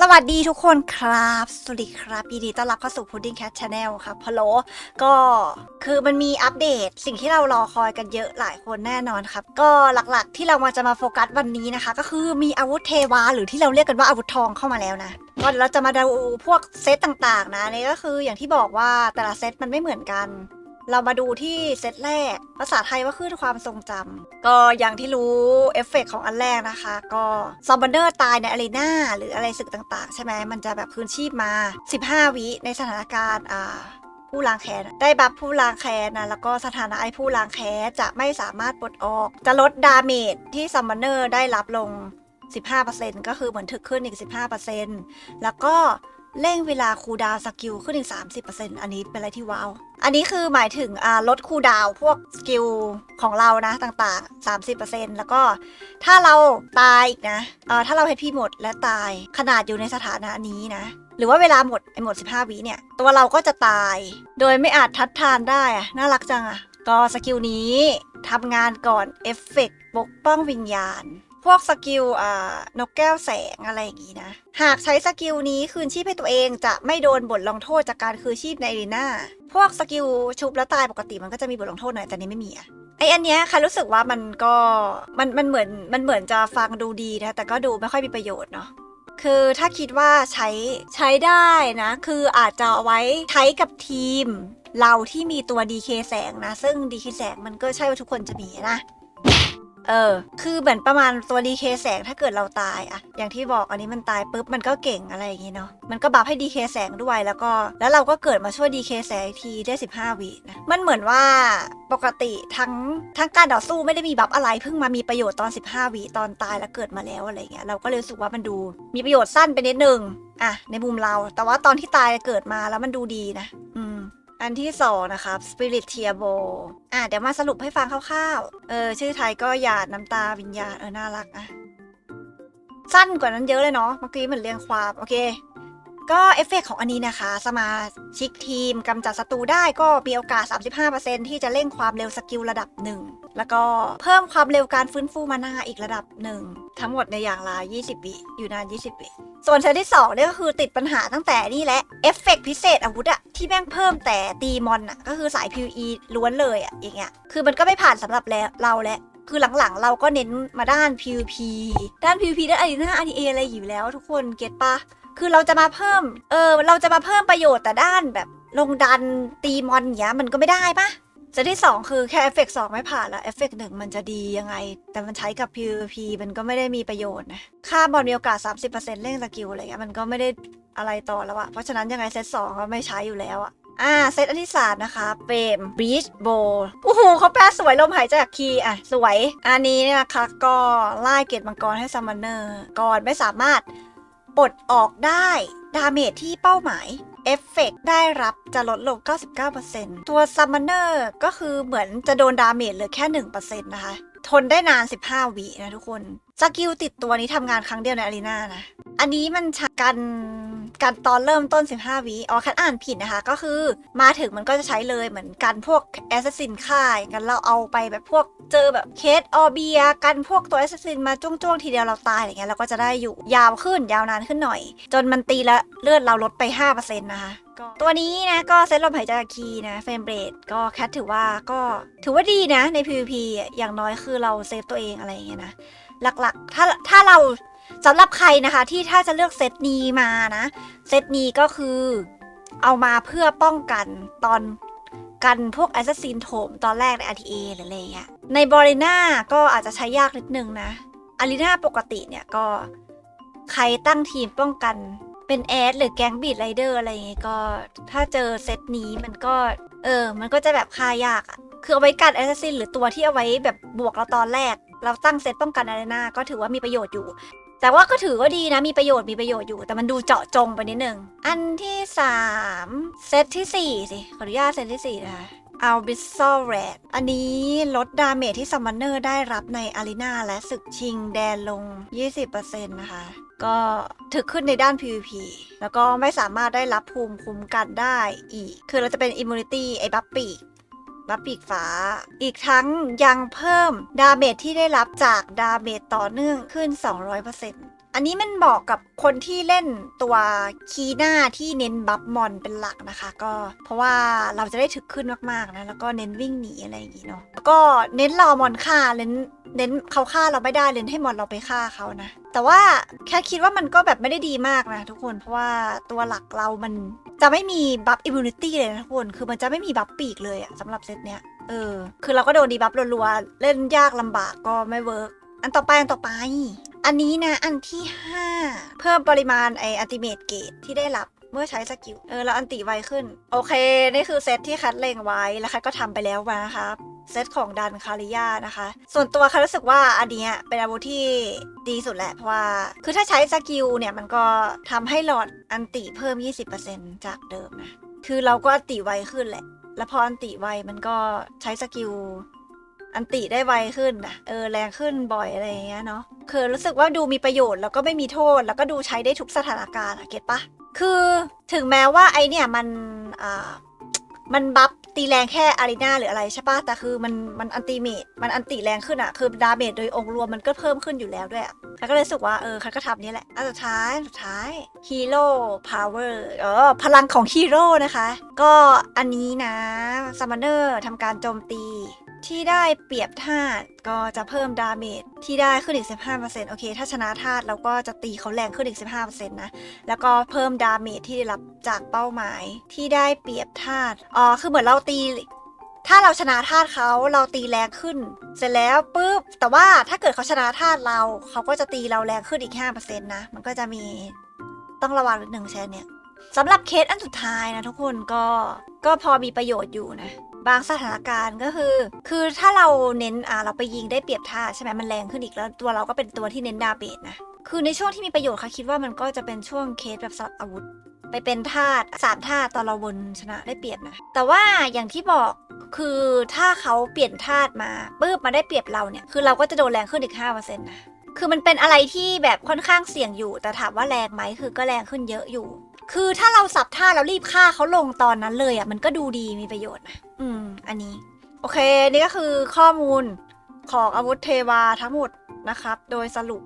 สวัสดีทุกคนครับ สวัสดีครับยินดีต้อนรับเข้าสู่ Pudding Cat Channel ครับพะโลก็คือมันมีอัปเดตสิ่งที่เรารอคอยกันเยอะหลายคนแน่นอนครับ ก็หลักๆที่เรามาจะมาโฟกัสวันนี้นะคะ ก็คือมีอาวุธเทวาหรือที่เราเรียกกันว่าอาวุธทองเข้ามาแล้วนะก็เดี๋ยวเราจะมาดูพวกเซตต่างๆนะนี่ก็คืออย่างที่บอกว่าแต่ละเซตมันไม่เหมือนกัน เรามาดูที่เซตแรก ภาษาไทยว่าคือความทรงจำ ก็อย่างที่รู้เอฟเฟกต์ของอันแรกนะคะ ก็ซอมบันเดอร์ตายในอารีนาหรืออะไรศึกต่างๆ ใช่ไหมมันจะแบบคืนชีพมา 15 วิในสถานการณ์อ่าผู้ล้างแค้นได้บัฟผู้ล้างแค้นนะแล้วก็สถานะไอ้ผู้ล้างแค้นจะไม่สามารถปลดออก จะลดดาเมจที่ซัมมอนเนอร์ได้รับลง 15%ก็คือเหมือนถึกขึ้นอีก 15%แล้วก็ เร่งเวลาคูดาวสกิลขึ้นอีก 30%อันนี้เป็นอะไรที่ว้าว อันนี้คือหมายถึงลดคูดาวพวกสกิลของเรานะต่างๆ 30%แล้วก็ถ้าเราตายอีกนะถ้าเราเฮดพี่หมดและตายขนาดอยู่ในสถานะนี้นะหรือว่าเวลาหมดไอหมด 15วิเนี่ย ตัวเราก็จะตาย โดยไม่อาจทัดทานได้อะน่ารักจังอะก็สกิลนี้ทำงานก่อนเอฟเฟกต์ปกป้องวิญญาณ พวกสกิลอ่านกแก้วแสงอะไรอย่างงี้นะ หากใช้สกิลนี้คืนชีพให้ตัวเองจะไม่โดนบทลงโทษจากการคืนชีพในรีนาพวกสกิลชุบแล้วตายปกติมันก็จะมีบทลงโทษหน่อยแต่นี้ไม่มีอะไออันเนี้ยค่ะรู้สึกว่ามันก็มันมันเหมือนมันเหมือนจะฟังดูดีนะ แต่ก็ดูไม่ค่อยมีประโยชน์เนาะคือถ้าคิดว่าใช้ใช้ได้นะ คืออาจจะเอาไว้ใช้กับทีม เราที่มีตัว DK แสงนะ ซึ่ง DK แสงมันก็ใช่ว่าทุกคนจะมีนะ เออ คือเหมือนประมาณตัว DK แสงถ้าเกิดเราตายอะอย่างที่บอกอันนี้มันตายปุ๊บมันก็เก่งอะไรอย่างงี้เนาะมันก็บัฟให้ DK แสงด้วยแล้วก็ แล้วเราก็เกิดมาช่วย DK แสงอีกทีได้ 15วินะมันเหมือนว่าปกติทั้งทั้งการต่อสู้ไม่ได้มีบัฟอะไรเพิ่งมามีประโยชน์ตอน 15วิตอนตายแล้วเกิดมาแล้วอะไรเงี้ยเราก็เลยรู้สึกว่ามันดู มีประโยชน์สั้นไปนิดนึงอะในมุมเรา แต่ว่าตอนที่ตายเกิดมาแล้วมันดูดีนะ อันที่สองนะครับ Spirit t i a b o อะเดี๋ยวมาสรุปให้ฟังคร่าวๆ เออ ชื่อไทยก็หยาดน้ำตาวิญญาณเออ น่ารักอะสั้นกว่านั้นเยอะเลยเนาะเมื่อกี้เหมือนเรียงความ โอเคก็เอฟเฟกของอันนี้นะคะ สมาชิกทีมกำจัดศัตรูได้ก็มีโอกาส 35%ที่จะเร่งความเร็วสกิลระดับหนึ่งแล้วก็เพิ่มความเร็วการฟื้นฟูมานาอีกระดับหนึ่งทั้งหมดในอย่างละ20 วิอยู่นาน 20 วิ ส่วนเซตที่2เนี่ยก็คือติดปัญหาตั้งแต่นี่แหละเอฟเฟกต์พิเศษอาวุธอะที่แม่งเพิ่มแต่ตีมอนอะก็คือสาย PVE ล้วนเลยอะอย่างเงี้ยคือมันก็ไม่ผ่านสำหรับแล้วเราแล้วคือหลังๆ เราก็เน้นมาด้าน PVP ด้าน PVP ด้านอารีนา RTA อะไรอยู่แล้วทุกคนเก็ตปะคือเราจะมาเพิ่ม เออ เราจะมาเพิ่มประโยชน์แต่ด้านแบบลงดันตีมอนอย่างเงี้ยมันก็ไม่ได้ปะ เซตที่2คือแค่เอฟเฟกต์สไม่ผ่านล้วเอฟเฟกต์หนึ่งมันจะดียังไง แต่มันใช้กับ PVP มันก็ไม่ได้มีประโยชน์นะ ค่าบอลมีโอกาส 30%เร่งสกิลอะไรเงี้ยมันก็ไม่ได้อะไรต่อแล้วอะเพราะฉะนั้นยังไงเซตสองก็ไม่ใช้อยู่แล้วอะอ่าเซตอันที่สามนะคะเฟรมบีชโบโอ้โหเขาแปลสวยลมหายใจจากคีอะ สวย อันนี้เนี่ยนะคะก็ไล่เกตมังกรให้ซัมมอนเนอร์ก่อนไม่สามารถปลดออกได้ ดาเมจที่เป้าหมาย เอฟเฟกได้รับจะลดลง 99%ตัวซัมมอนเนอร์ก็คือเหมือนจะโดนดาเมจเหลือแค่ 1%นะคะ ทนได้นาน 15 วินะทุกคนสกิลติดตัวนี้ทำงานครั้งเดียวในอารีนานะ อันนี้มันชกัน กันตอนเริ่มต้น 15วิอ๋อคันอ่านผิดนะคะ ก็คือมาถึงมันก็จะใช้เลยเหมือนกันพวกแอสซัสซินค่ายกันเราเอาไปแบบพวกเจอแบบเคสออเบียกันพวกตัวแอสซัสซินมาจ้วงๆทีเดียวเราตายอะไรเงี้ยเราก็จะได้อยู่ยาวขึ้นยาวนานขึ้นหน่อย จนมันตีแล้วเลือดเราลดไป 5%นะคะก็ตัวนี้นะก็เซตลมหายใจคีนะเฟรมเบรดก็แคทถือว่าก็ถือว่าดีนะใน PVP อะอย่างน้อยคือเราเซฟตัวเองอะไรอย่างเงี้ยนะหลักๆ ถ้าถ้าเรา สำหรับใครนะคะที่ถ้าจะเลือกเซตนี้มานะ เซตนี้ก็คือเอามาเพื่อป้องกันตอนกันพวกแอสซัสซินโถมตอนแรกใน RTA หรืออะไรเงี้ยในบริน่าก็อาจจะใช้ยากนิดนึงนะอารีนาปกติเนี่ยก็ใครตั้งทีมป้องกันเป็นแอดหรือแก๊งบีดไรเดอร์อะไรเงี้ยก็ถ้าเจอเซตนี้มันก็เออ มันก็จะแบบฆ่ายากอะคือเอาไว้กันแอสซัสซินหรือตัวที่เอาไว้แบบบวกเราตอนแรก เราตั้งเซตป้องกันอารีนาก็ถือว่ามีประโยชน์อยู่ แต่ว่าก็ถือว่าดีนะมีประโยชน์มีประโยชน์อยู่ แต่มันดูเจาะจงไปนิดนึง อันที่ 3 เซตที่ 4 สิ ขออนุญาตเซตที่ 4 นะคะเอาบิสซอลแรดอันนี้ลดดาเมจที่ซัมมอนเนอร์ได้รับในอารีนาและศึกชิงแดนลง 20%นะคะ ก็ถึกขึ้นในด้าน PVP แล้วก็ไม่สามารถได้รับภูมิคุ้มกันได้อีก คือเราจะเป็น Immunity ไอ้บัฟปีก บัฟปีกฟ้า อีกทั้งยังเพิ่มดาเมจที่ได้รับจากดาเมจต่อเนื่องขึ้น 200% อันนี้มันบอกกับคนที่เล่นตัวคีหน้าที่เน้นบัฟมอนเป็นหลักนะคะ ก็เพราะว่าเราจะได้ถึกขึ้นมากๆนะแล้วก็เน้นวิ่งหนีอะไรอย่างงี้เนาะแล้วก็เน้นรอมอนฆ่าเน้นเน้นเขาฆ่าเราไม่ได้เน้นให้มอนเราไปฆ่าเขานะ แต่ว่าแค่คิดว่ามันก็แบบไม่ได้ดีมากนะทุกคนเพราะว่าตัวหลักเรามันจะไม่มีบัฟอิมมูนิตี้เลยนะทุกคนคือมันจะไม่มีบัฟปีกเลยอะสำหรับเซตเนี้ยเออคือเราก็โดนดีบัฟรัวๆเล่นยากลำบากก็ไม่เวิร์กอันต่อไปอันต่อไป อันนี้นะอันที่ 5 เพิ่มปริมาณไออันติเมตเกตที่ได้รับเมื่อใช้สกิล เออ แล้วอันติไวขึ้น โอเค นี่คือเซตที่คัดเล็งไว้แล้วคัดก็ทำไปแล้วนะครับเซตของดันคาริยานะคะ ส่วนตัวคัดรู้สึกว่าอันนี้เป็นอาวุธที่ดีสุดแหละ เพราะว่า คือถ้าใช้สกิลเนี่ย มันก็ทำให้หลอดอันติเพิ่ม 20%จากเดิมนะ คือเราก็อันติไวขึ้นแหละ แล้วพออันติไวมันก็ใช้สกิลอันติได้ไวขึ้นนะเออแรงขึ้นบ่อยอะไรอย่างเงี้ยเนาะ คือรู้สึกว่าดูมีประโยชน์แล้วก็ไม่มีโทษ แล้วก็ดูใช้ได้ทุกสถานการณ์อะเก็ตปะคือถึงแม้ว่าไอเนี่ยมันอ่ามันบัฟตีแรงแค่อารีนาหรืออะไรใช่ปะแต่คือมันมันอันติเมตมันอันติแรงขึ้นอะคือดาเมจโดยองค์รวมมันก็เพิ่มขึ้นอยู่แล้วด้วยอะแล้วก็เลยรู้สึกว่าเออคันก็ทำนี้แหละอันสุดท้ายอันสุดท้ายฮีโร่พาวเวอร์เออพลังของฮีโร่นะคะ ก็อันนี้นะซัมมอนเนอร์ทำการโจมตี ที่ได้เปรียบธาตุก็จะเพิ่มดาเมจที่ได้ขึ้นอีก 15%โอเค ถ้าชนะธาตุเราก็จะตีเขาแรงขึ้นอีก 15%นะ แล้วก็เพิ่มดาเมจที่ได้รับจากเป้าหมายที่ได้เปรียบธาตุอ๋อคือเหมือนเราตี ถ้าเราชนะธาตุเขาเราตีแรงขึ้น เสร็จแล้วปุ๊บแต่ว่าถ้าเกิดเขาชนะธาตุเราเขาก็จะตีเราแรงขึ้นอีก 5%นะมันก็จะมีต้องระวังนิดหนึ่งแชนเนี่ยสำหรับเคสอันสุดท้ายนะทุกคนก็ก็พอมีประโยชน์อยู่นะ บางสถานการณ์ก็คือ คือถ้าเราเน้นอ่าเราไปยิงได้เปรียบท่าใช่ไหมมันแรงขึ้นอีกแล้วตัวเราก็เป็นตัวที่เน้นดาเมจนะคือในช่วงที่มีประโยชน์ค่ะคิดว่ามันก็จะเป็นช่วงเคสแบบสลับอาวุธ ไปเป็นธาตุสามธาตุตอนเราวนชนะได้เปรียบนะ แต่ว่าอย่างที่บอกคือถ้าเขาเปลี่ยนธาตุมาปุ๊บมาได้เปรียบเราเนี่ยคือเราก็จะโดนแรงขึ้นอีก5%นะคือมันเป็นอะไรที่แบบค่อนข้างเสี่ยงอยู่ แต่ถามว่าแรงไหมคือก็แรงขึ้นเยอะอยู่ คือถ้าเราสับท่าแล้วรีบฆ่าเขาลงตอนนั้นเลยอะมันก็ดูดีมีประโยชน์นะอืม อันนี้ โอเค นี่ก็คือข้อมูลของอาวุธเทวาทั้งหมดนะครับ โดยสรุป